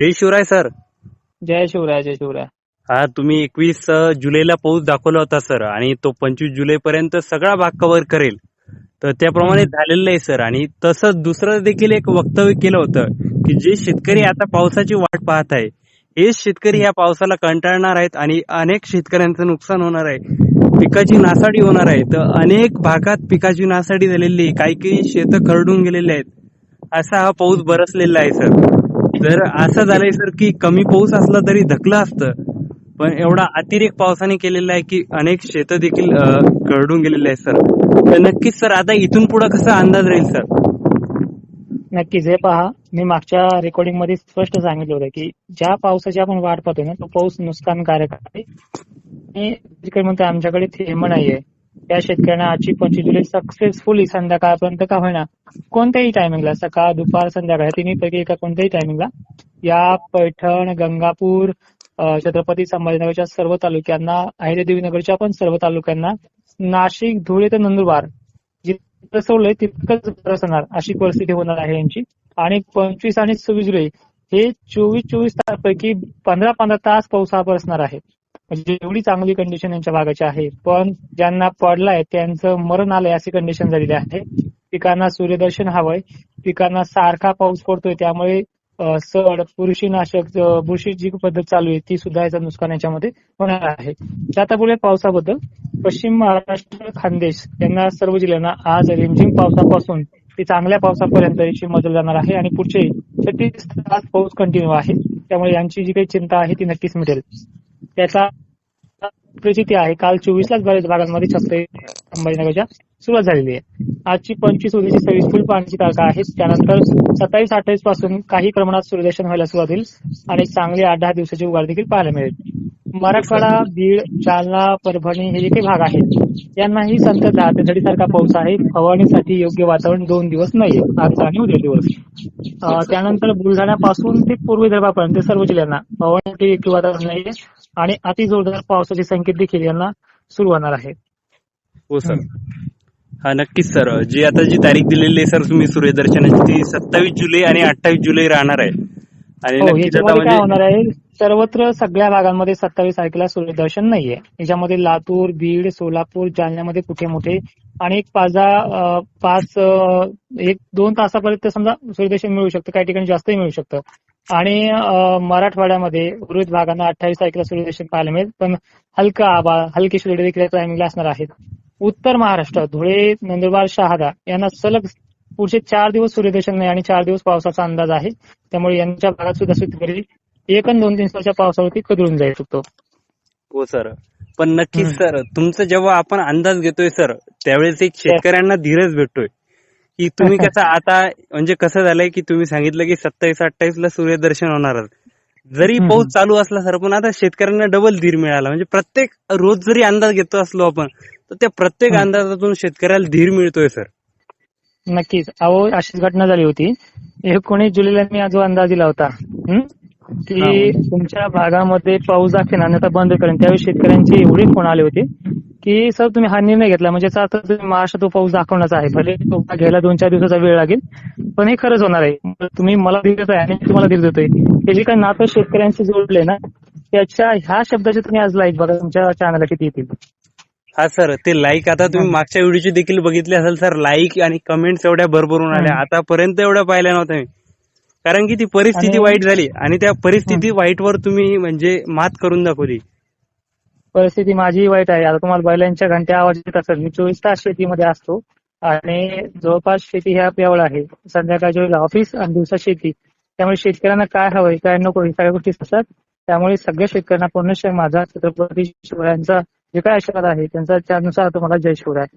जय Shivrai sir. जय शिवराय जय शिवराय. हा तुम्ही एकवीस जुलैला पाऊस दाखवला होता सर आणि तो पंचवीस जुलै पर्यंत सगळा भाग कव्हर करेल. तर त्याप्रमाणे झालेलं आहे सर आणि तसंच दुसरं देखील एक वक्तव्य केलं होतं की जे शेतकरी आता पावसाची वाट पाहत आहे हेच शेतकरी या पावसाला कंटाळणार आहेत आणि अनेक शेतकऱ्यांचं नुकसान होणार आहे. पिकाची नासाडी होणार आहे. तर अनेक भागात पिकाची नासाडी झालेली आहे. काही काही शेतं खरडून गेलेले आहेत. असा हा पाऊस बरसलेला आहे सर. जर असं झालंय सर की कमी पाऊस असला तरी धकलं असतं. पण एवढा अतिरेक पावसाने केलेला आहे की अनेक शेतं देखील अं, गेलेले आहेत सर. तर नक्कीच सर आता इथून पुढे कसा अंदाज राहील सर? नक्कीच. हे पहा मी मागच्या रेकॉर्डिंगमध्ये स्पष्ट सांगितलं होतं की ज्या पावसाची आपण वाट पाहतोय ना तो पाऊस नुकसानकारक आहे. आणि म्हणतो आमच्याकडे थेंब नाहीये. त्या शेतकऱ्यांना आजची पंचवीस जुलै सक्सेसफुली संध्याकाळपर्यंत का होईना. कोणत्याही टायमिंगला सकाळ दुपार संध्याकाळ या तिन्ही पैकी एका कोणत्याही टायमिंगला या पैठण गंगापूर छत्रपती संभाजीनगरच्या सर्व तालुक्यांना अहिल्यादेवीनगरच्या पण सर्व तालुक्यांना नाशिक धुळे ते नंदुरबार जितकं सोडलंय तितकंच बरसणार अशी परिस्थिती होणार आहे यांची. आणि पंचवीस आणि सव्वीस जुलै हे चोवीस चोवीस तारपैकी पंधरा पंधरा तास पाऊस हा बरसणार आहे. म्हणजे एवढी चांगली कंडिशन यांच्या भागाची आहे. पण ज्यांना पडलाय त्यांचं मरण आलंय अशी कंडिशन झालेली आहे. पिकांना सूर्यदर्शन हवंय. पिकांना सारखा पाऊस पडतोय. त्यामुळे सड बुरशीनाशक बुरशी जी पद्धत चालू आहे ती सुद्धा याचं नुकसान याच्यामध्ये होणार आहे. आता बोलूया पावसाबद्दल. पश्चिम महाराष्ट्र खानदेश यांना सर्व जिल्ह्यांना आज रिमझिम पावसापासून ते चांगल्या पावसापर्यंत याची जाणार आहे आणि पुढचे छत्तीस तास पाऊस कंटिन्यू आहे. त्यामुळे यांची जी काही चिंता आहे ती नक्कीच मिटेल. त्याचा परिस्थिती आहे. काल चोवीसलाच बऱ्याच भागांमध्ये छत्रपती संभाजीनगरच्या सुरुवात झालेली आहे. आजची पंचवीस उद्याची सव्वीस फुल पाण्याची तारखा आहे त्यानंतर सत्तावीस अठ्ठावीसपासून काही प्रमाणात सूर्यदर्शन व्हायला सुरुवात होईल आणि चांगली आठ दहा दिवसाची उघाड देखील पाहायला मिळेल. मराठवाडा बीड जालना परभणी हे जे काही भाग आहेत यांनाही संततधार ते झडीसारखा पाऊस आहे. फवारणीसाठी योग्य वातावरण दोन दिवस नाहीये. आज आणि उद्या दिवस. त्यानंतर बुलढाण्यापासून ते पूर्व विदर्भापर्यंत सर्व जिल्ह्यांना फवारणीसाठी योग्य वातावरण नाहीये. आणि अति जोरदार पावसाचे संकेत देखील यांना सुरू होणार आहे. हो सर. हा नक्कीच सर. जी आता जी तारीख दिलेली आहे सर तुम्ही सूर्यदर्शनाची ती सत्तावीस जुलै आणि अठ्ठावीस जुलै राहणार आहे. आणि हो नक्कीच आता याच्यामध्ये काय म्हणजे होणार आहे सर्वत्र सगळ्या भागांमध्ये सत्तावीस तारखेला सूर्यदर्शन नाहीये. याच्यामध्ये लातूर बीड सोलापूर जालन्यामध्ये कुठे मोठे आणि एक पाच दहा, अं, पाच अं, एक दोन तासापर्यंत समजा सूर्यदर्शन मिळू शकतं काही ठिकाणी जास्तही मिळू शकतं. आणि मराठवाड्यामध्ये उर्वरित भागांना अठ्ठावीस तारखेला सूर्यदर्शन पाहायला मिळेल पण हलका आभाळ हलकी सूर्य देखील टायमिंगला असणार आहेत. उत्तर महाराष्ट्र धुळे नंदुरबार शहादा यांना सलग पुढचे चार दिवस सूर्यदर्शन नाही आणि चार दिवस पावसाचा अंदाज आहे. त्यामुळे यांच्या भागात सुद्धा शेतकरी एक आणि दोन दिवसाच्या पावसावरती कदळून जाऊ शकतो. हो सर. पण नक्कीच. सर तुमचं जेव्हा आपण अंदाज घेतोय सर त्यावेळेस एक शेतकऱ्यांना धीरज भेटतोय. की तुम्ही कसं आता म्हणजे कसं झालंय की तुम्ही सांगितलं की सत्तावीस अठ्ठावीस ला सूर्यदर्शन होणार जरी. पाऊस चालू असला सर पण आता शेतकऱ्यांना डबल धीर मिळाला म्हणजे प्रत्येक रोज जरी अंदाज घेतो असलो आपण तर त्या प्रत्येक. अंदाजातून शेतकऱ्याला धीर मिळतोय सर नक्कीच अहो अशीच घटना झाली होती एकोणीस जुलैला मी जो अंदाज दिला होता? की. तुमच्या भागामध्ये पाऊस दाखवेन अन्यथा बंद करेन त्यावेळी शेतकऱ्यांचे एवढे फोन आले होते की सर तुम्ही हा निर्णय घेतला. म्हणजे याचा अर्थ तुम्ही महाराष्ट्र तो पाऊस दाखवण्याचा आहे. भले तो घ्यायला दोन चार दिवसाचा वेळ लागेल पण हे खरंच होणार आहे. तुम्ही मला देताय आणि तुम्हाला धीर देतोय. हे जे काही नातं शेतकऱ्यांशी जोडले ना त्याच्या ह्या शब्दाचे तुम्ही आज लाईक बघा. तुमच्या चॅनलला किती येतील? हा सर ते लाईक आता तुम्ही मागच्या व्हिडिओचे देखील बघितले असेल सर. लाईक आणि कमेंट्स एवढ्या भरभरून आल्या. आतापर्यंत एवढ्या पाहिल्या नव्हत्या मी. कारण की ती परिस्थिती वाईट झाली. आणि त्या परिस्थिती वाईटवर तुम्ही म्हणजे मात करून दाखवली. परिस्थिती माझी वाईट आहे. आता तुम्हाला बैलांच्या घंट्या आवाज येत असेल. मी चोवीस तास शेतीमध्ये असतो. आणि जवळपास शेती ह्या आपल्यावर आहे. संध्याकाळच्या वेळेला ऑफिस आणि दिवसा शेती. त्यामुळे शेतकऱ्यांना काय हवंय काय नको हे सगळ्या गोष्टी असतात. त्यामुळे सगळ्या शेतकऱ्यांना पूर्ण माझा छत्रपती शिवरायांचा जे काय आशीर्वाद आहे त्यांचा त्यानुसार तुम्हाला जय शिवराय.